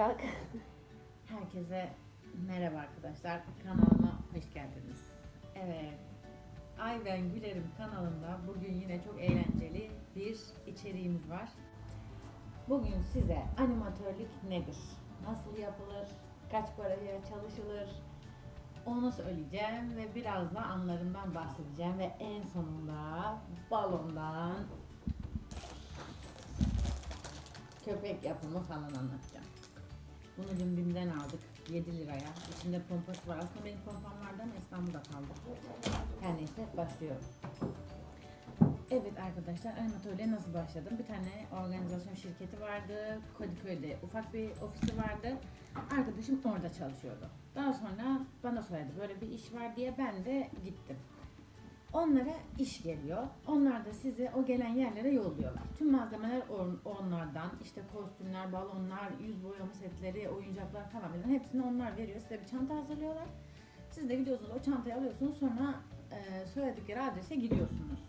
kalk. Herkese merhaba arkadaşlar. Kanalıma hoş geldiniz. Evet. Ay ben Gülerim kanalında bugün yine çok eğlenceli bir içeriğimiz var. Bugün size animatörlük nedir? Nasıl yapılır? Kaç paraya çalışılır? Onu söyleyeceğim ve biraz da anlarından bahsedeceğim ve en sonunda balondan köpek yapımı falan anlatacağım. Bunu dün BİM'den aldık 7 liraya. İçinde pompası var. Aslında benim pompam vardı ama İstanbul'da kaldı. Her neyse başlıyorum. Evet arkadaşlar animatörlüğe nasıl başladım? Bir tane organizasyon şirketi vardı. Kadıköy'de ufak bir ofisi vardı. Arkadaşım orada çalışıyordu. Daha sonra bana söyledi böyle bir iş var diye ben de gittim. Onlara iş geliyor. Onlar da sizi o gelen yerlere yolluyorlar. Tüm malzemeler on- onlardan. İşte kostümler, balonlar, yüz boyama setleri, oyuncaklar falan filan hepsini onlar veriyor. Size bir çanta hazırlıyorlar. Siz de gidiyorsunuz o çantayı alıyorsunuz sonra e, söyledikleri adrese gidiyorsunuz.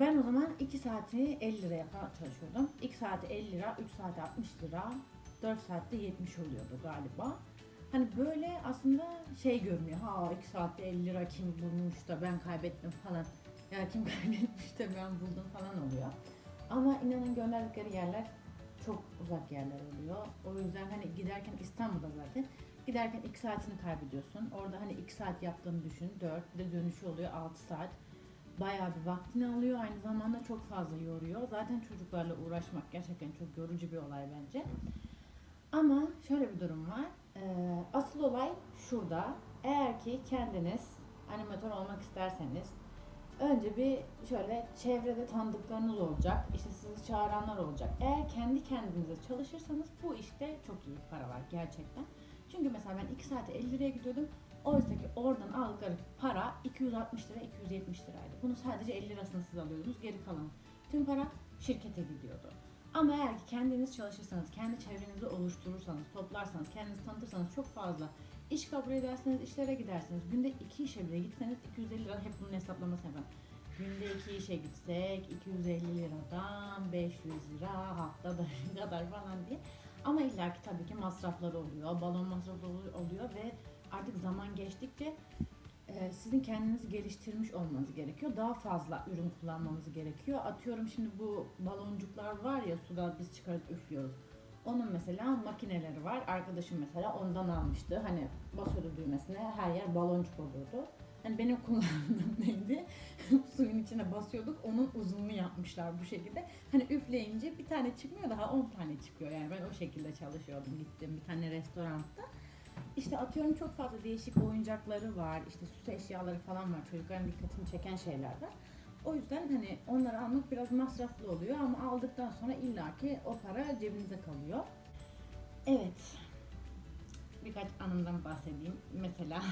Ben o zaman 2 saati 50 liraya falan çalışıyordum. 2 saati 50 lira, 3 saati 60 lira, 4 saatte 70 oluyordu galiba. Hani böyle aslında şey görünüyor. Ha 2 saatte 50 lira kim bulmuş da ben kaybettim falan. Ya kim kaybetmiş de ben buldum falan oluyor. Ama inanın gönderdikleri yerler çok uzak yerler oluyor. O yüzden hani giderken İstanbul'da zaten giderken 2 saatini kaybediyorsun. Orada hani 2 saat yaptığını düşün. 4 bir de dönüşü oluyor 6 saat. Bayağı bir vaktini alıyor. Aynı zamanda çok fazla yoruyor. Zaten çocuklarla uğraşmak gerçekten çok yorucu bir olay bence. Ama şöyle bir durum var. Ee, asıl olay şurada. Eğer ki kendiniz animatör olmak isterseniz önce bir şöyle çevrede tanıdıklarınız olacak. İşte sizi çağıranlar olacak. Eğer kendi kendinize çalışırsanız bu işte çok iyi para var gerçekten. Çünkü mesela ben 2 saate 50 liraya gidiyordum. Oysa ki oradan aldıkları para 260 lira 270 liraydı. Bunu sadece 50 lirasını siz alıyordunuz. Geri kalan tüm para şirkete gidiyordu. Ama eğer ki kendiniz çalışırsanız, kendi çevrenizi oluşturursanız, toplarsanız, kendinizi tanıtırsanız çok fazla iş kabul ederseniz, işlere gidersiniz. Günde iki işe bile gitseniz 250 lira hep bunun hesaplamasını yapın. Günde iki işe gitsek 250 liradan 500 lira haftada kadar falan diye. Ama illaki tabii ki masrafları oluyor, balon masrafları oluyor ve artık zaman geçtikçe sizin kendinizi geliştirmiş olmanız gerekiyor. Daha fazla ürün kullanmanız gerekiyor. Atıyorum şimdi bu baloncuklar var ya suda biz çıkarıp üflüyoruz. Onun mesela makineleri var. Arkadaşım mesela ondan almıştı. Hani basıyordu düğmesine her yer baloncuk oluyordu. Hani benim kullandığım neydi? Suyun içine basıyorduk. Onun uzunluğu yapmışlar bu şekilde. Hani üfleyince bir tane çıkmıyor daha 10 tane çıkıyor. Yani ben o şekilde çalışıyordum. Gittim bir tane restoranda. İşte atıyorum çok fazla değişik oyuncakları var. İşte süs eşyaları falan var. Çocukların dikkatini çeken şeyler var. O yüzden hani onları almak biraz masraflı oluyor ama aldıktan sonra illaki o para cebinize kalıyor. Evet. Birkaç anımdan bahsedeyim. Mesela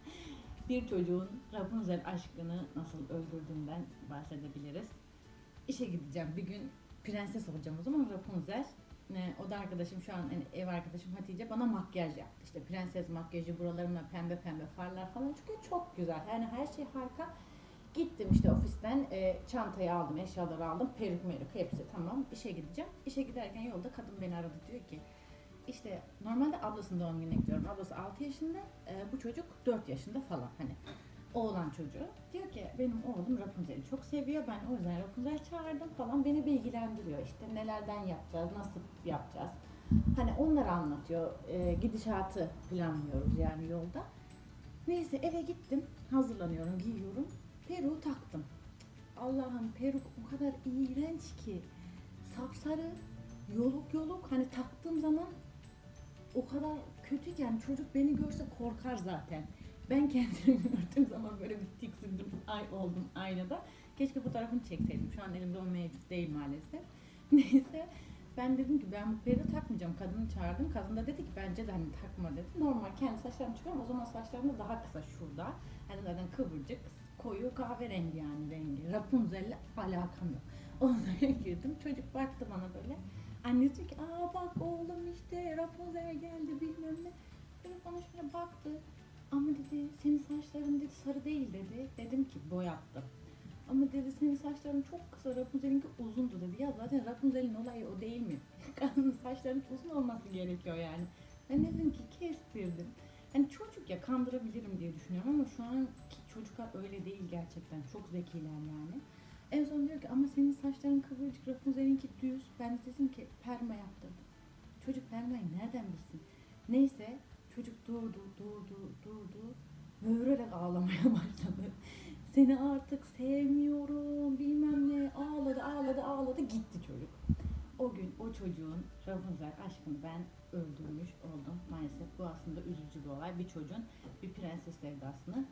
bir çocuğun Rapunzel aşkını nasıl öldürdüğünden bahsedebiliriz. İşe gideceğim bir gün prenses olacağım o zaman Rapunzel. Ne, o da arkadaşım şu an yani ev arkadaşım Hatice bana makyaj yaptı. İşte prenses makyajı buralarımla pembe pembe farlar falan çünkü çok güzel. Yani her şey harika. Gittim işte ofisten e, çantayı aldım, eşyaları aldım, peruk meruk hepsi tamam. İşe gideceğim. İşe giderken yolda kadın beni aradı diyor ki işte normalde ablasının doğum gününe gidiyorum. Ablası 6 yaşında, e, bu çocuk 4 yaşında falan hani oğlan çocuğu. Diyor ki benim oğlum Rapunzel'i çok seviyor. Ben o yüzden Rapunzel çağırdım falan. Beni bilgilendiriyor. İşte nelerden yapacağız, nasıl yapacağız. Hani onları anlatıyor. E, gidişatı planlıyoruz yani yolda. Neyse eve gittim. Hazırlanıyorum, giyiyorum. Peruğu taktım. Allah'ım peruk o kadar iğrenç ki. Sapsarı, yoluk yoluk. Hani taktığım zaman o kadar kötü ki yani çocuk beni görse korkar zaten. Ben kendimi gördüğüm zaman böyle bir tiksindim, ay oldum aynada. Keşke fotoğrafını çekseydim. Şu an elimde o mevcut değil maalesef. Neyse ben dedim ki ben bu peri takmayacağım. Kadını çağırdım. Kadın da dedi ki bence de hani takma dedi. Normal kendi saçlarımı çıkıyorum. O zaman saçlarım da daha kısa şurada. Hani zaten kıvırcık, koyu kahverengi yani rengi. Rapunzel'le alakam yok. Odaya girdim. Çocuk baktı bana böyle. Annesi diyor ki aa bak oğlum işte Rapunzel geldi bilmem ne. Çocuk bana baktı. Ama dedi senin saçların dedi sarı değil dedi. Dedim ki boyattım. Ama dedi senin saçların çok kısa Rapunzel'inki uzundu dedi. Ya zaten Rapunzel'in olayı o değil mi? kadının saçlarının uzun olması gerekiyor yani. Ben dedim ki kestirdim. Hani çocuk ya kandırabilirim diye düşünüyorum ama şu anki çocuklar öyle değil gerçekten. Çok zekiler yani. En son diyor ki ama senin saçların kıvırcık, Rapunzel'inki düz. Ben de dedim ki perma yaptırdım. Çocuk permayı nereden bilsin? Neyse çocuk durdu, durdu, durdu. Böğürerek ağlamaya başladı. Seni artık sevmiyorum bilmem ne ağladı ağladı ağladı gitti çocuk. O gün o çocuğun Rapunzel aşkını ben öldürmüş oldum maalesef. Bu aslında üzücü bir olay. Bir çocuğun bir prenses sevdasını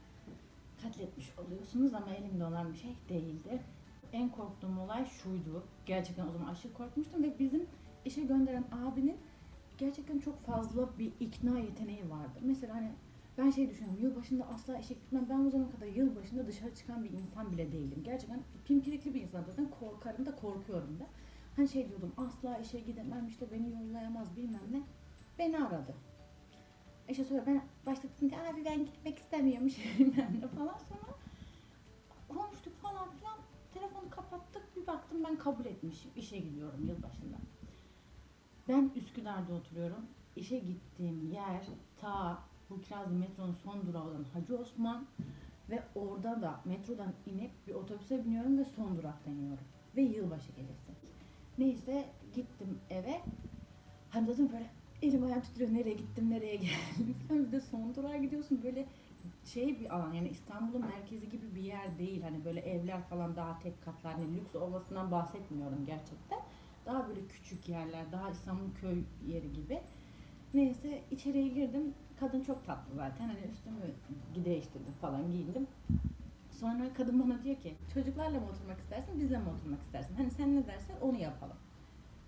katletmiş oluyorsunuz ama elimde olan bir şey değildi. En korktuğum olay şuydu. Gerçekten o zaman aşırı korkmuştum ve bizim işe gönderen abinin gerçekten çok fazla bir ikna yeteneği vardı. Mesela hani ben şey düşünüyorum, yılbaşında asla işe gitmem. Ben o zamana kadar yılbaşında dışarı çıkan bir insan bile değilim. Gerçekten pimpirikli bir insan zaten. Korkarım da korkuyorum da. Hani şey diyordum, asla işe gidemem işte beni yollayamaz bilmem ne. Beni aradı. İşte sonra ben başta dedim ki abi ben gitmek istemiyormuş bilmem ne falan. Sonra konuştuk falan filan. Telefonu kapattık. Bir baktım ben kabul etmişim. İşe gidiyorum yılbaşında. Ben Üsküdar'da oturuyorum. İşe gittiğim yer ta bu Kirazlı metronun son durağı olan Hacı Osman ve orada da metrodan inip bir otobüse biniyorum ve son durakta iniyorum. Ve yılbaşı gecesi. Neyse gittim eve. Hani zaten böyle elim ayağım titriyor nereye gittim nereye geldim falan. Bir de son durağa gidiyorsun böyle şey bir alan yani İstanbul'un merkezi gibi bir yer değil. Hani böyle evler falan daha tek katlı hani lüks olmasından bahsetmiyorum gerçekten. Daha böyle küçük yerler, daha İstanbul köy yeri gibi. Neyse içeriye girdim. Kadın çok tatlı zaten. Hani üstümü değiştirdim falan giyindim. Sonra kadın bana diyor ki çocuklarla mı oturmak istersin bizle mi oturmak istersin? Hani sen ne dersen onu yapalım.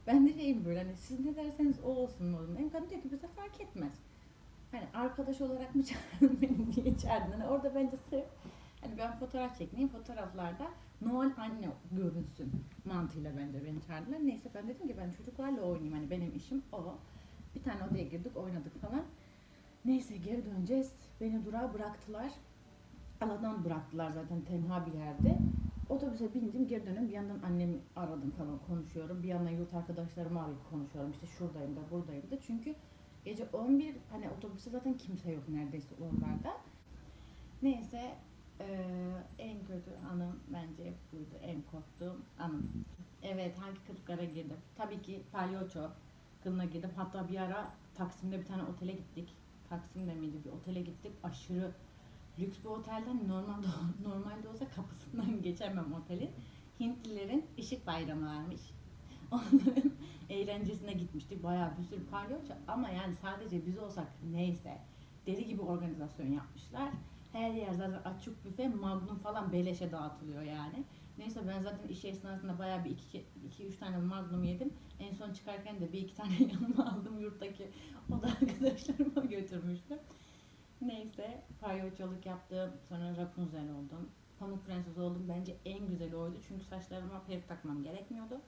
Ben de şeyim böyle hani siz ne derseniz o olsun olsun. Benim kadın diyor ki bize fark etmez. Hani arkadaş olarak mı çağırdın beni diye çağırdın. Hani orada bence sırf hani ben fotoğraf çekmeyeyim fotoğraflarda Noel anne görünsün mantığıyla bence beni çağırdılar. Neyse ben dedim ki ben çocuklarla oynayayım hani benim işim o. Bir tane odaya girdik oynadık falan. Neyse geri döneceğiz. Beni durağa bıraktılar. Aladan bıraktılar zaten tenha bir yerde. Otobüse bindim geri dönüyorum. Bir yandan annemi aradım falan konuşuyorum. Bir yandan yurt arkadaşlarımı arayıp konuşuyorum. İşte şuradayım da buradayım da. Çünkü gece 11 hani otobüste zaten kimse yok neredeyse oralarda. Neyse eee, en kötü anım bence buydu. En korktuğum anım. Evet hangi kılıklara girdim? Tabii ki palyaço kılına girdim. Hatta bir ara Taksim'de bir tane otele gittik. Taksim'de miydi bir otele gittik. Aşırı lüks bir otelden normalde normalde olsa kapısından geçemem otelin. Hintlilerin ışık bayramı varmış. Onların eğlencesine gitmiştik. Bayağı bir sürü palyaço ama yani sadece biz olsak neyse deli gibi organizasyon yapmışlar. Her yer zaten açık büfe, magnum falan beleşe dağıtılıyor yani. Neyse ben zaten iş esnasında bayağı bir iki, iki üç tane magnum yedim. En son çıkarken de bir iki tane yanıma aldım yurttaki o da arkadaşlarıma götürmüştüm. Neyse palyaçoluk yaptım. Sonra Rapunzel oldum. Pamuk Prenses oldum. Bence en güzeli oydu. Çünkü saçlarıma peruk takmam gerekmiyordu.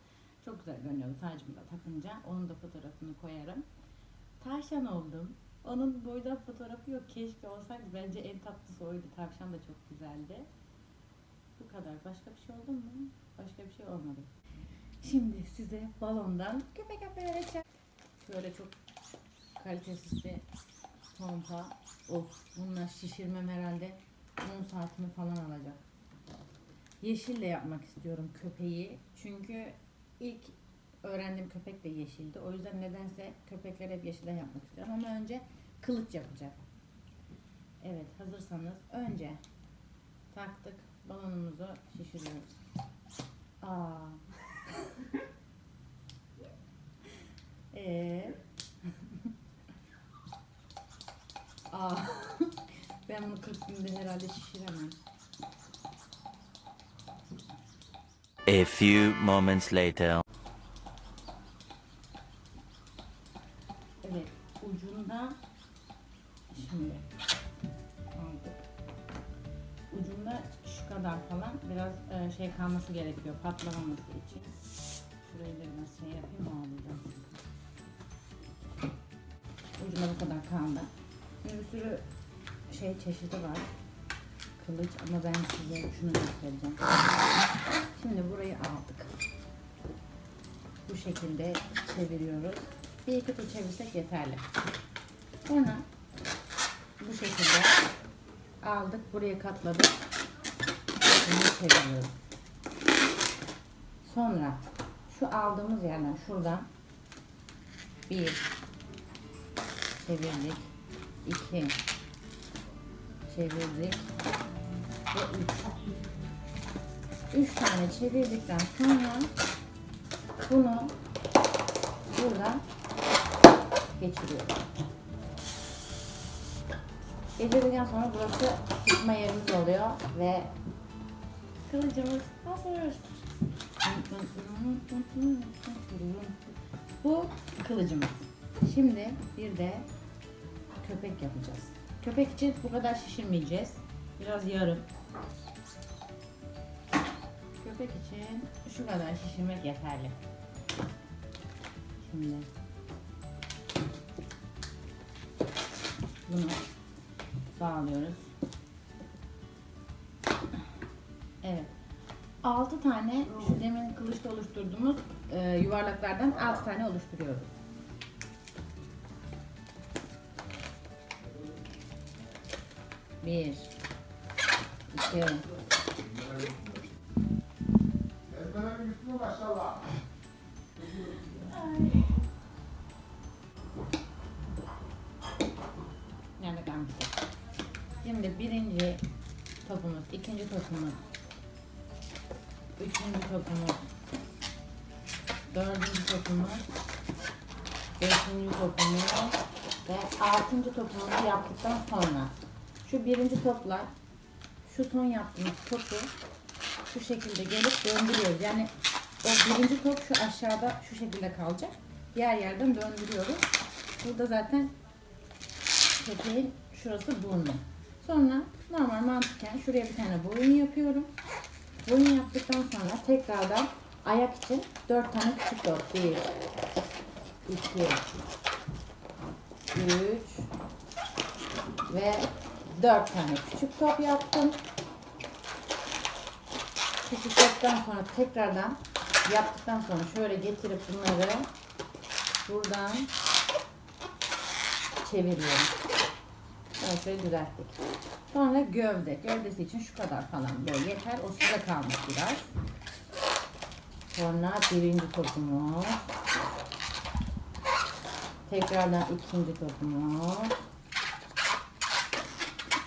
Çok güzel görünüyordu tacımı da takınca. Onun da fotoğrafını koyarım. Tavşan oldum. Onun boydan fotoğrafı yok. Keşke olsaydı. Bence en tatlısı oydu. Tavşan da çok güzeldi. Bu kadar. Başka bir şey oldu mu? Başka bir şey olmadı. Şimdi size balondan köpek yapmayı öğreteceğim. Şöyle çok kalitesiz bir pompa. Of bununla şişirmem herhalde 10 saatimi falan alacak. Yeşille yapmak istiyorum köpeği. Çünkü ilk öğrendiğim köpek de yeşildi. O yüzden nedense köpekleri hep yeşilden yapmak istiyorum. Ama önce kılıç yapacağım. Evet hazırsanız önce taktık balonumuzu şişiriyoruz. Aa. Ee. Aa. ben bunu 40 günde herhalde şişiremem. A few moments later. Evet, ucunda şimdi aldık. Ucunda şu kadar falan biraz e, şey kalması gerekiyor patlamaması için. Şurayı da biraz şey yapayım ağlayacağım. Ucunda bu kadar kaldı. Bir sürü şey çeşidi var. Kılıç ama ben size şunu göstereceğim. Şimdi burayı aldık. bu şekilde çeviriyoruz. Bir iki tur çevirsek yeterli. Sonra bu şekilde aldık. Buraya katladık. Bunu çeviriyoruz. Sonra şu aldığımız yerden şuradan bir çevirdik. iki çevirdik ve üç. Üç tane çevirdikten sonra bunu buradan geçiriyoruz. Geçirdikten sonra burası tutma yerimiz oluyor ve kılıcımız hazır. Bu kılıcımız. Şimdi bir de köpek yapacağız. Köpek için bu kadar şişirmeyeceğiz. Biraz yarım. Köpek için şu kadar şişirmek yeterli. Şimdi bunu bağlıyoruz. Evet. 6 tane şu demin kılıçta oluşturduğumuz e, yuvarlaklardan 6 tane oluşturuyoruz. Bir, iki, Ezberlerin mi maşallah? Nerede Şimdi birinci topumuz, ikinci topumuz, üçüncü topumuz, dördüncü topumuz, beşinci topumuz ve altıncı topumuzu yaptıktan sonra şu birinci topla şu son yaptığımız topu şu şekilde gelip döndürüyoruz. Yani o birinci top şu aşağıda şu şekilde kalacak. Diğer yerden döndürüyoruz. Burada zaten köpeğin şurası burnu. Sonra normal mantıken şuraya bir tane boyun yapıyorum. Boyun yaptıktan sonra tekrardan ayak için 4 tane küçük top. 1 2 3 ve 4 tane küçük top yaptım. Küçük toptan sonra tekrardan yaptıktan sonra şöyle getirip bunları buradan çeviriyorum. Şöyle düzelttik. Sonra gövde. Gövdesi için şu kadar falan böyle yeter. O size kalmış biraz. Sonra birinci topumuz. Tekrardan ikinci topumuz.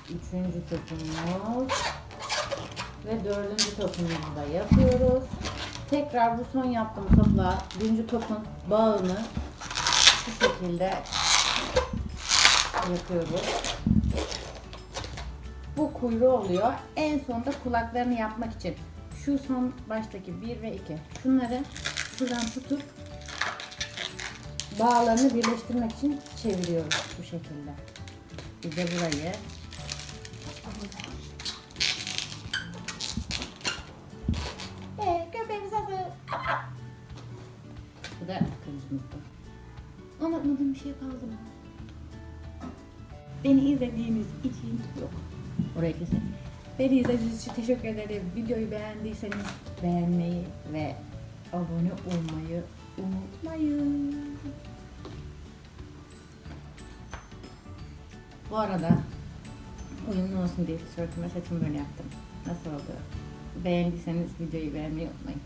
Üçüncü topumuz. Ve dördüncü topumuzu da yapıyoruz. Tekrar bu son yaptığım topla birinci topun bağını şu şekilde yapıyoruz. Bu kuyruğu oluyor. En sonda kulaklarını yapmak için şu son baştaki 1 ve 2 şunları şuradan tutup bağlarını birleştirmek için çeviriyoruz bu şekilde. Bir de burayı. Bu da kılıcımızdı. Anlatmadığım bir şey kaldı mı? Beni izlediğiniz için yok. Orayı kesin. Beni izlediğiniz için teşekkür ederim. Videoyu beğendiyseniz beğenmeyi ve abone olmayı unutmayın. Bu arada uyumlu olsun diye tişörtüme saçımı böyle yaptım. Nasıl oldu? Beğendiyseniz videoyu beğenmeyi unutmayın.